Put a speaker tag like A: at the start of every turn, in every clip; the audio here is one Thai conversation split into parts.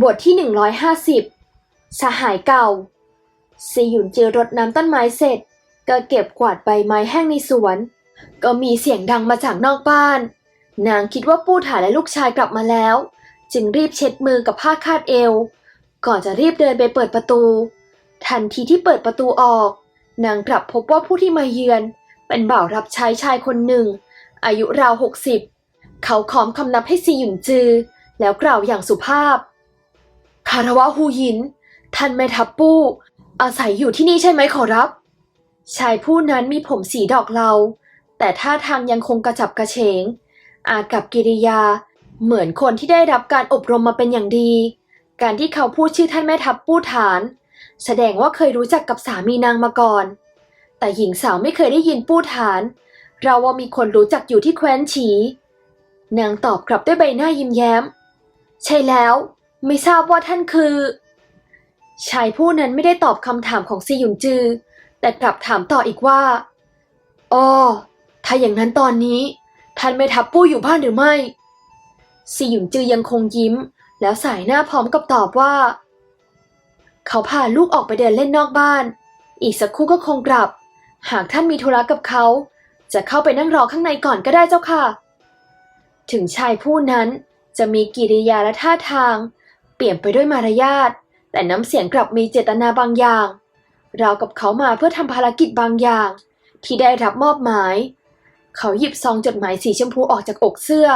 A: บทที่ 150 สหายเก่าซีหยุนเจอรดน้ำต้นไม้เสร็จ ก็เก็บกวาดใบไม้แห้งในสวน ก็มีเสียงดังมาจากนอกบ้าน นางคิดว่าปู่ถาและลูกชายกลับมาแล้ว จึงรีบเช็ดมือกับผ้าคาดเอว ก่อนจะรีบเดินไปเปิดประตู ทันทีที่เปิดประตูออก นางกลับพบว่าผู้ที่มาเยือน เป็นบ่าวรับใช้ชายคนหนึ่ง อายุราวหกสิบเขาขอมคำนับให้ซีหยุนจือ แล้วกล่าวอย่างสุภาพ คารวะฮูหยิน ท่านแม่ทัพปู้ อาศัยอยู่ที่นี่ใช่ไหมขอรับ ชายผู้นั้นมีผมสีดอกเหลาแต่ท่าทางยังคงกระจับกระเฉง อากับกิริยา เหมือนคนที่ได้รับการอบรมมาเป็นอย่างดี การที่เขาพูดชื่อท่านแม่ทัพปู้ฐาน แสดงว่าเคยรู้จักกับสามีนางมาก่อน แต่หญิงสาวไม่เคยได้ยินปู้ฐาน เราว่ามีคนรู้จักอยู่ที่แคว้นฉี นางตอบกลับด้วยใบหน้ายิ้มแย้ม ใช่แล้ว ไม่ทราบว่าท่านคือ ชายผู้นั้นไม่ได้ตอบคำถามของซีหยุนจือ แต่กลับถามต่ออีกว่าอ๋อถ้าอย่างนั้นตอนนี้ ท่านไม่ทับปู้อยู่บ้านหรือไม่ซีหยุนจือยังคงยิ้ม แล้วสายหน้าพร้อมกับตอบว่า เขาพาลูกออกไปเดินเล่นนอกบ้าน อีกสักครู่ก็คงกลับ หากท่านมีธุระกับเขา จะเข้าไปนั่งรอข้างในก่อนก็ได้เจ้าค่ะ ถึงชายผู้นั้นจะมีกิริยาและท่าทาง ปลี่ยนไปด้วยมารยาทแต่น้ำเสียงกลับมีเจตนาบางอย่าง ราวกับเขามาเพื่อทำภารกิจบางอย่าง ที่ได้รับมอบหมาย เขาหยิบซองจดหมายสีชมพูออกจากอกเสื้อ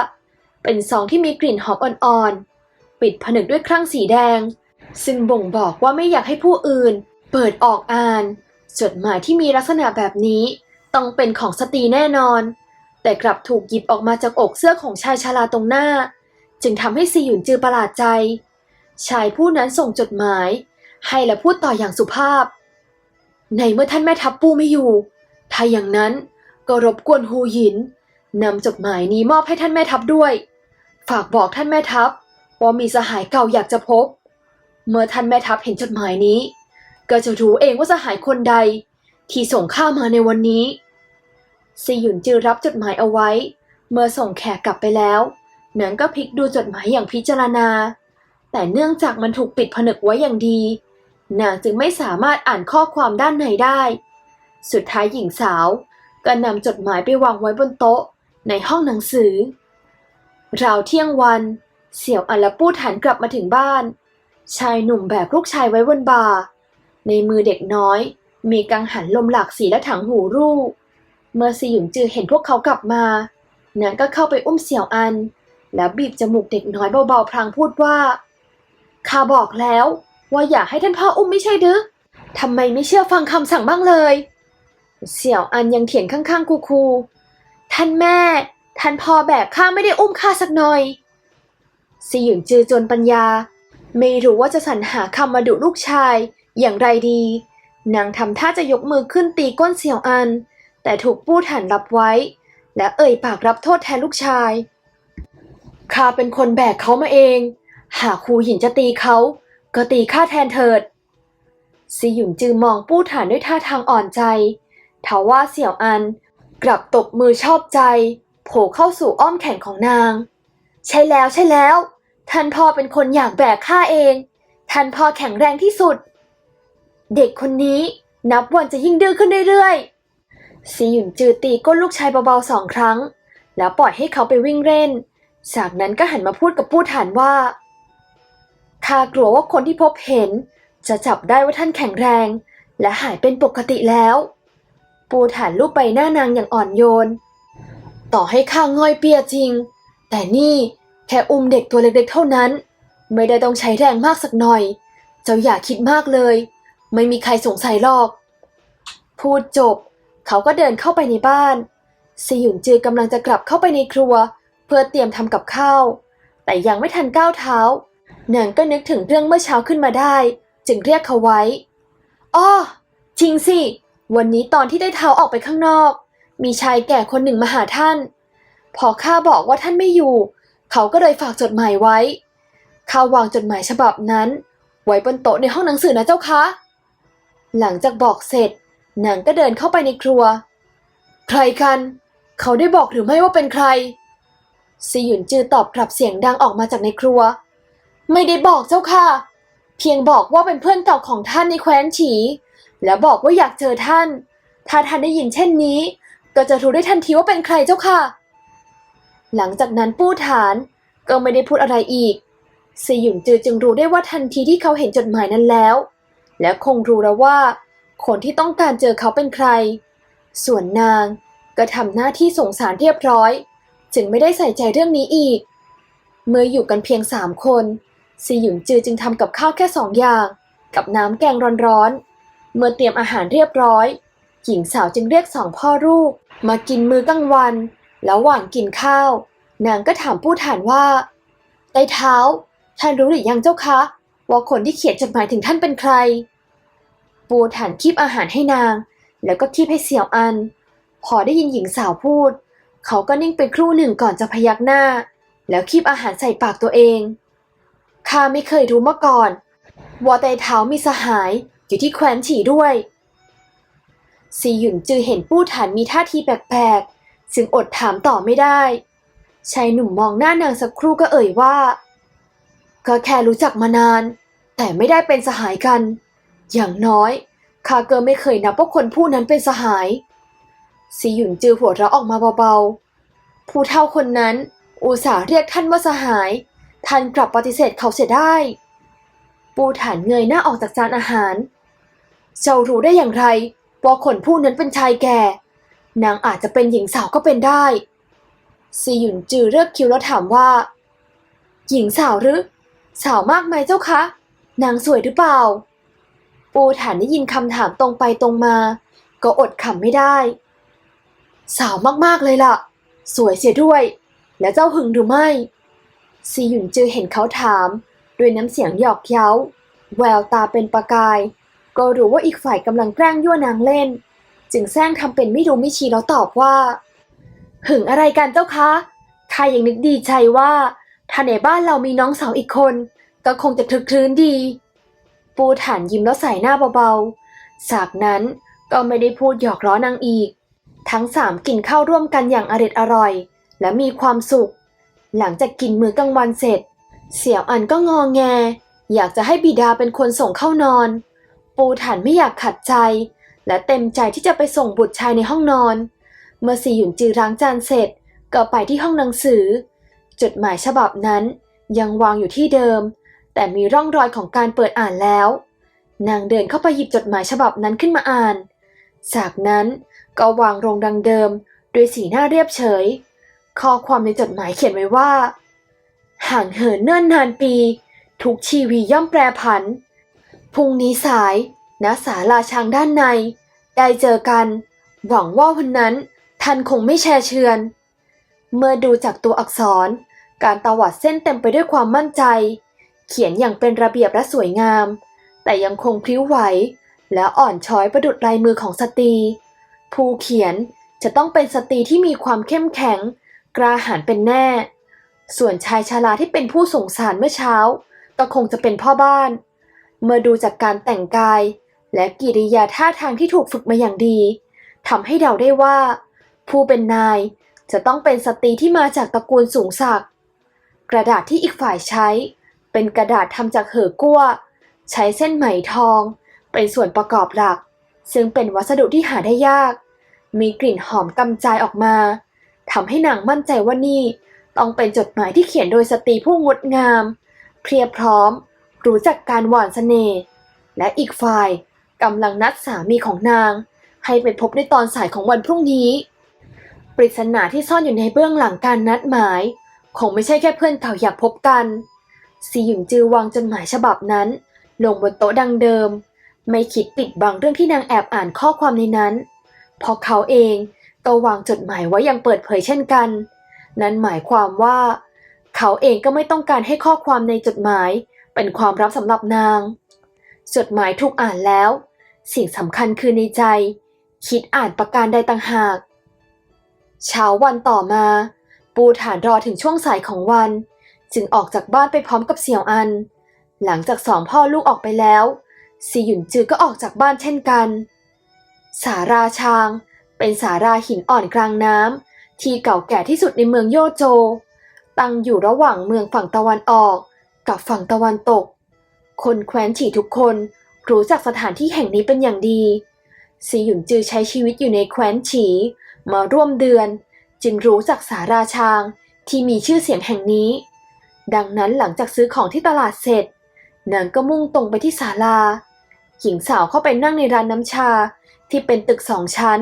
A: เป็นซองที่มีกลิ่นหอมอ่อนๆ ปิดผนึกด้วยครั่งสีแดง ซึ่งบ่งบอกว่าไม่อยากให้ผู้อื่น เปิดออกอ่าน จดหมายที่มีลักษณะแบบนี้ ต้องเป็นของสตรีแน่นอน แต่กลับถูกหยิบออกมาจากอกเสื้อของชายชราตรงหน้า จึงทำให้ซีหยุนจือประหลาดใจ ชายผู้นั้นส่งจดหมาย ให้และพูดต่ออย่างสุภาพ ในเมื่อท่านแม่ทัพปูไม่อยู่ ถ้าอย่างนั้นก็รบกวนฮูหยินนำจดหมายนี้มอบให้ท่านแม่ทัพด้วย ฝากบอกท่านแม่ทัพว่ามีสหายเก่าอยากจะพบ เมื่อท่านแม่ทัพเห็นจดหมายนี้ ก็จะรู้เองว่าสหายคนใด ที่ส่งข้ามาในวันนี้ซีหยุนจือรับจดหมายเอาไว้ เมื่อส่งแขกกลับไปแล้วนางก็พลิกดูจดหมายอย่างพิจารณา แต่เนื่องจากมันถูกปิดผนึกไว้อย่างดี นางจึงไม่สามารถอ่านข้อความด้านในได้ สุดท้ายหญิงสาวก็นำจดหมายไปวางไว้บนโต๊ะในห้องหนังสือ ราวเที่ยงวัน เสี่ยวอัลปู้ฐานกลับมาถึงบ้าน ชายหนุ่มแบกลูกชายไว้บนบ่า ในมือเด็กน้อย มีกังหันลมหลากสีและถังหูรูปเมื่อซีหยุนจือเห็นพวกเขากลับมานางก็เข้าไปอุ้มเสี่ยวอัน แล้วบีบจมูกเด็กน้อยเบาๆพลางพูดว่า ข้าบอกแล้ว ว่าอย่าให้ท่านพ่ออุ้มไม่ใช่หรือทำไมไม่เชื่อฟังคำสั่งบ้างเลย เสี่ยวอันยังเถียงข้างๆ คูๆท่านแม่ ท่านพ่อแบบข้าไม่ได้อุ้มข้าสักหน่อยซีหยุนจือจนปัญญา ไม่รู้ว่าจะสรรหาคำมาดุลูกชาย อย่างไรดี นางทำท่าจะยกมือขึ้นตีก้นเสี่ยวอัน แต่ถูกปู้ฐานรับไว้ และเอ่ยปากรับโทษแทนลูกชายข้าเป็นคนแบกเขามาเอง หากครูหินจะตีเขา ก็ตีข้าแทนเถิดซีหยุนจือมองปู้ฐานด้วยท่าทางอ่อนใจทว่าเสี่ยวอันกลับตบมือชอบใจ โผล่เข้าสู่อ้อมแขนของนาง ใช่แล้วใช่แล้ว ท่านพ่อเป็นคนอยากแบกข้าเอง ท่านพ่อแข็งแรงที่สุด เด็กคนนี้นับวันจะยิ่งดื้อขึ้นเรื่อยๆซีหยุนจือตีก้นลูกชายเบาๆสองครั้ง แล้วปล่อยให้เขาไปวิ่งเล่น จากนั้นก็หันมาพูดกับผู้ฐานว่า ข้ากลัวว่าคนที่พบเห็น จะจับได้ว่าท่านแข็งแรง และหายเป็นปกติแล้ว ปูฐานลูกใบหน้านางอย่างอ่อนโยน ต่อให้ข้าง่อยเปียจริง แต่นี่แค่อุ้มเด็กตัวเล็กๆเท่านั้น ไม่ได้ต้องใช้แรงมากสักหน่อย เจ้าอย่าคิดมากเลย ไม่มีใครสงสัยหรอก พูดจบ เขาก็เดินเข้าไปในบ้านซีหยุนจือกำลังจะกลับเข้าไปในครัว เพื่อเตรียมทำกับข้าว แต่ยังไม่ทันก้าวเท้า นางก็นึกถึงเรื่องเมื่อเช้าขึ้นมาได้ จึงเรียกเขาไว้อ้อจริงสิ วันนี้ตอนที่ได้เท้าออกไปข้างนอก มีชายแก่คนหนึ่งมาหาท่าน พอข้าบอกว่าท่านไม่อยู่ เขาก็เลยฝากจดหมายไว้ ข้าวางจดหมายฉบับนั้น ไว้บนโต๊ะในห้องหนังสือนะเจ้าคะ หลังจากบอกเสร็จนางก็เดินเข้าไปในครัว ใครกัน เขาได้บอกหรือไม่ว่าเป็นใครซีหยุนจือตอบกลับเสียงดังออกมาจากในครัว ไม่ได้บอกเจ้าค่ะ เพียงบอกว่าเป็นเพื่อนเก่าของท่านในแคว้นฉี และบอกว่าอยากเจอท่าน ถ้าท่านได้ยินเช่นนี้ ก็จะรู้ได้ทันทีว่าเป็นใครเจ้าค่ะ หลังจากนั้นปู้ฐานก็ไม่ได้พูดอะไรอีกสยุนจือจึงรู้ได้ว่าทันทีที่เขาเห็นจดหมายนั้นแล้ว และคงรู้แล้วว่า คนที่ต้องการเจอเขาเป็นใคร ส่วนนางก็ทำหน้าที่ส่งสารเรียบร้อย จึงไม่ได้ใส่ใจเรื่องนี้อีก เมื่ออยู่กันเพียงสามคน ซีหยุนจือจึงทำกับข้าวแค่สองอย่าง กับน้ำแกงร้อนๆ เมื่อเตรียมอาหารเรียบร้อย หญิงสาวจึงเรียกสองพ่อลูก มากินมื้อกลางวัน แล้วหว่างกินข้าว นางก็ถามผู้ฐานว่าไต้เท้า ท่านรู้หรือยังเจ้าคะ ว่าคนที่เขียนจดหมายถึงท่านเป็นใคร ปูฐานคีบอาหารให้นาง แล้วก็คีบให้เสี่ยวอัน พอได้ยินหญิงสาวพูด เขาก็นิ่งไปครู่หนึ่งก่อนจะพยักหน้า แล้วคีบอาหารใส่ปากตัวเอง ข้าไม่เคยรู้มาก่อนว่าไต้เท้ามีสหายอยู่ที่แคว้นฉีด้วยซีหยุนจือเห็นปู้ฐานมีท่าทีแปลกๆซึ่งอดถามต่อไม่ได้ชายหนุ่มมองหน้านางสักครู่ก็เอ่ยว่า ก็แค่รู้จักมานาน แต่ไม่ได้เป็นสหายกัน อย่างน้อยข้าก็ไม่เคยนับว่าคนผู้นั้นเป็นสหายซีหยุนจือหัวเราะออกมาเบาๆ ผู้เฒ่าคนนั้นอุตส่าห์เรียกท่านว่าสหาย ท่านกลับปฏิเสธเขาเสียได้ ปูฐานเงยหน้าออกจากจานอาหาร เจ้ารู้ได้อย่างไรว่าคนผู้นั้นเป็นชายแก่ นางอาจจะเป็นหญิงสาวก็เป็นได้ ซีหยุนจือเลือกคิ้วแล้วถามว่า หญิงสาวหรือ สาวมากไหมเจ้าคะ นางสวยหรือเปล่า ปูฐานได้ยินคำถามตรงไปตรงมา ก็อดขำไม่ได้ สาวมากๆเลยล่ะ สวยเสียด้วย และเจ้าหึงหรือไม่ ซีหยุนจือเห็นเขาถาม ด้วยน้ำเสียงหยอกเย้า แววตาเป็นประกาย ก็รู้ว่าอีกฝ่ายกำลังแกล้งยั่วนางเล่น จึงแซงทำเป็นไม่รู้ไม่ชี้แล้วตอบว่า หึงอะไรกันเจ้าคะข้ายังนึกดีใจว่าถ้าในบ้านเรามีน้องสาวอีกคน ก็คงจะทึกครื้นดี ปูฐานยิ้มแล้วใส่หน้าเบาๆ จากนั้นก็ไม่ได้พูดหยอกล้อนางอีก ทั้งสามกินข้าวร่วมกันอย่างอร็ดอร่อย และมีความสุข หลังจากกินมื้อกลางวันเสร็จ เสี่ยวอันก็งอแง อยากจะให้บิดาเป็นคนส่งเข้านอน ปูฐานไม่อยากขัดใจ และเต็มใจที่จะไปส่งบุตรชายในห้องนอน เมื่อซีหยุนจือล้างจานเสร็จ ก็ไปที่ห้องหนังสือ จดหมายฉบับนั้นยังวางอยู่ที่เดิม แต่มีร่องรอยของการเปิดอ่านแล้ว นางเดินเข้าไปหยิบจดหมายฉบับนั้นขึ้นมาอ่าน จากนั้นก็วางลงดังเดิม ด้วยสีหน้าเรียบเฉย ข้อความในจดหมายเขียนไว้ว่า ห่างเหินเนิ่นนานปี ทุกชีวีย่อมแปรผันพรุ่งนี้สายณศาลาช้างด้านใน ได้เจอกัน หวังว่าวันนั้นท่านคงไม่แช่เชือน เมื่อดูจากตัวอักษร การตวัดเส้นเต็มไปด้วยความมั่นใจ เขียนอย่างเป็นระเบียบและสวยงาม แต่ยังคงพลิ้วไหว และอ่อนช้อยประดุดลายมือของสตรี ผู้เขียนจะต้องเป็นสตรีที่มีความเข้มแข็ง กล้าหาญเป็นแน่ ส่วนชายชาราที่เป็นผู้สงสารเมื่อเช้า ก็คงจะเป็นพ่อบ้าน เมื่อดูจากการแต่งกาย และกิริยาท่าทางที่ถูกฝึกมาอย่างดีทำให้เดาได้ว่า ผู้เป็นนายจะต้องเป็นสตรีที่มาจากตระกูลสูงศักดิ์กระดาษที่อีกฝ่ายใช้ เป็นกระดาษทำจากเหอกั้ว ใช้เส้นไหมทอง เป็นส่วนประกอบหลัก ซึ่งเป็นวัสดุที่หาได้ยาก มีกลิ่นหอมกำจายออกมา ทำให้นางมั่นใจว่านี่ ต้องเป็นจดหมายที่เขียนโดยสตรีผู้งดงาม เพรียบพร้อม รู้จักการหวานเสน่ห์และอีกฝ่ายกำลังนัดสามีของนาง ให้ไปพบในตอนสายของวันพรุ่งนี้ ปริศนาที่ซ่อนอยู่ในเบื้องหลังการนัดหมาย คงไม่ใช่แค่เพื่อนเก่าอยากพบกัน ซีหยุนจือวางจดหมายฉบับนั้น ลงบนโต๊ะดังเดิม ไม่คิดปิดบังเรื่องที่นางแอบอ่านข้อความในนั้นเพราะเขาเอง ก็วางจดหมายไว้อย่างเปิดเผยเช่นกัน นั่นหมายความว่า เขาเองก็ไม่ต้องการให้ข้อความในจดหมายเป็นความลับสำหรับนาง จดหมายถูกอ่านแล้ว สิ่งสำคัญคือในใจ คิดอ่านประการใดต่างหาก เช้าวันต่อมา ปูฐานรอถึงช่วงสายของวัน จึงออกจากบ้านไปพร้อมกับเสี่ยวอัน หลังจากสองพ่อลูกออกไปแล้วซีหยุนจือก็ออกจากบ้านเช่นกัน สาราชาง เป็นสาราหินอ่อนกลางน้ำที่เก่าแก่ที่สุดในเมืองโยโจ ตั้งอยู่ระหว่างเมืองฝั่งตะวันออกกับฝั่งตะวันตก คนแคว้นฉีทุกคนรู้จักสถานที่แห่งนี้เป็นอย่างดีซีหยุนจือใช้ชีวิตอยู่ในแคว้นฉี มาร่วมเดือน จึงรู้จักสาราชางที่มีชื่อเสียงแห่งนี้ ดังนั้นหลังจากซื้อของที่ตลาดเสร็จนางก็มุ่งตรงไปที่ศาลา หญิงสาวเข้าไปนั่งในร้านน้ำชาที่เป็นตึกสองชั้น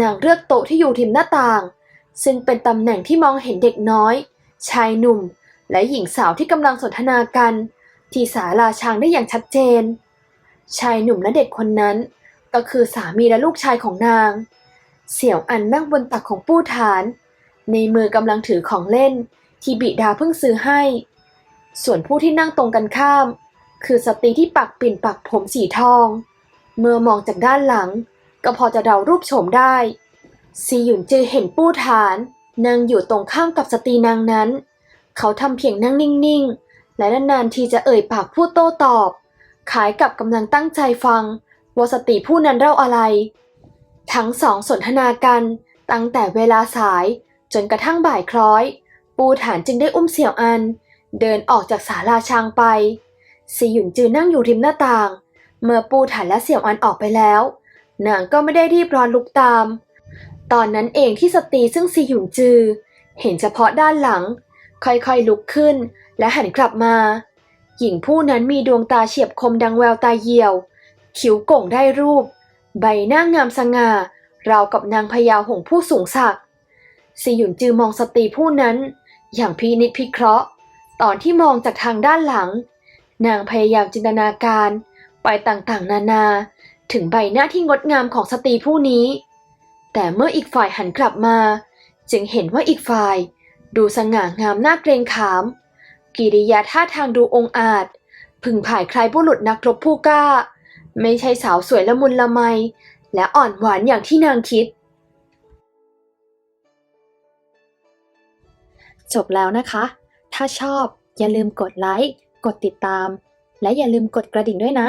A: นางเลือกโต๊ะที่อยู่ริมหน้าต่าง ซึ่งเป็นตำแหน่งที่มองเห็นเด็กน้อย ชายหนุ่ม และหญิงสาวที่กำลังสนทนากัน ที่ศาลาช้างได้อย่างชัดเจน ชายหนุ่มและเด็กคนนั้น ก็คือสามีและลูกชายของนาง เสี่ยวอันนั่งบนตักของปู้ฐาน ในมือกำลังถือของเล่น ที่บิดาเพิ่งซื้อให้ ส่วนผู้ที่นั่งตรงกันข้าม คือสตรีที่ปักปิ่นปักผมสีทอง เมื่อมองจากด้านหลัง ก็พอจะเดารูปโฉมได้ซีหยุนจือเห็นปู้ฐานนั่งอยู่ตรงข้ามกับสตรีนางนั้น เขาทำเพียงนั่งนิ่งๆ และนานๆทีจะเอ่ยปากพูดโต้ตอบคล้ายกับกำลังตั้งใจฟังว่าสตรีผู้นั้นเล่าอะไร ทั้งสองสนทนากันตั้งแต่เวลาสายจนกระทั่งบ่ายคล้อย ปูฐานจึงได้อุ้มเสี่ยวอัน เดินออกจากศาลาช้างไปซีหยุนจือนั่งอยู่ริมหน้าต่าง เมื่อปูฐานและเสี่ยวอันออกไปแล้ว นางก็ไม่ได้รีบร้อนลุกตาม ตอนนั้นเองที่สตรีซึ่งซีหยุนจือ เห็นเฉพาะด้านหลัง ค่อยๆลุกขึ้นและหันกลับมา หญิงผู้นั้นมีดวงตาเฉียบคมดังแววตาเหี่ยว คิ้วโก่งได้รูป ใบหน้างามสง่าราวกับนางพญาหงผู้สูงศักดิ์ซีหยุนจือมองสตรีผู้นั้น อย่างพินิจพิเคราะห์ ตอนที่มองจากทางด้านหลัง นางพยายามจินตนาการไปต่างๆ นานา ถึงใบหน้าที่งดงามของสตรีผู้นี้ แต่เมื่ออีกฝ่ายหันกลับมา จึงเห็นว่าอีกฝ่าย ดูสง่างามน่าเกรงขาม กิริยาท่าทางดูองอาจ พึงผ่ายคลายบุรุษนักรบผู้กล้า ไม่ใช่สาวสวยละมุนละไม และอ่อนหวานอย่างที่นางคิด
B: จบแล้วนะคะ ถ้าชอบอย่าลืมกดไลค์ กดติดตาม และอย่าลืมกดกระดิ่งด้วยนะ